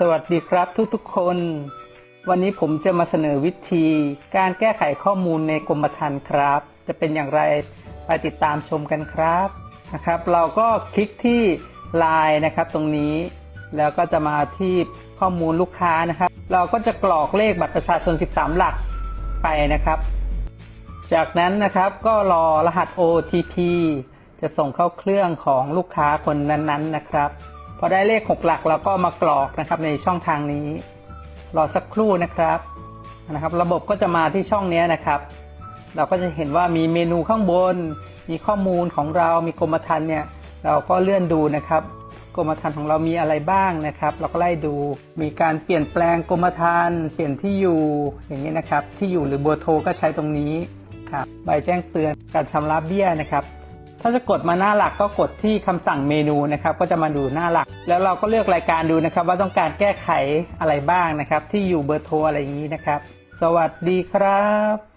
สวัสดีครับทุกๆคน วันนี้ผมจะมาเสนอวิธี การแก้ไขข้อมูลในกรมธรรม์ครับ จะเป็นอย่างไรไปติดตามชมกันครับนะครับ เราก็คลิกที่ Line นะครับตรงนี้ แล้วก็จะมาที่ข้อมูลลูกค้านะครับ เราก็จะกรอกเลขบัตรประชาชน 13 หลักไปนะครับ จากนั้นนะครับก็รอรหัส OTP จะส่งเข้าเครื่องของลูกค้าคนนั้นๆนะครับ พอได้เลข 6 หลักเราก็มากรอกนะครับในช่องทางนี้ รอสักครู่นะครับนะครับ ระบบก็จะมาที่ช่องนี้นะครับ เราก็จะเห็นว่ามีเมนูข้างบน มีข้อมูลของเรา มีกรมธรรม์เนี่ย เราก็เลื่อนดูนะครับ กรมธรรม์ของเรามีอะไรบ้างนะครับ เราก็ไล่ดู มีการเปลี่ยนแปลงกรมธรรม์เปลี่ยนที่อยู่ อย่างนี้นะครับ ที่อยู่หรือเบอร์โทรก็ใช้ตรงนี้ครับ ใบแจ้งเตือนการชำระเบี้ยนะครับ ถ้าจะกดมาหน้าหลักก็กดที่คำสั่งเมนูนะครับ ก็จะมาดูหน้าหลัก แล้วเราก็เลือกรายการดูนะครับ ว่าต้องการแก้ไขอะไรบ้างนะครับ ที่อยู่เบอร์โทรอะไรอย่างนี้นะครับ สวัสดีครับ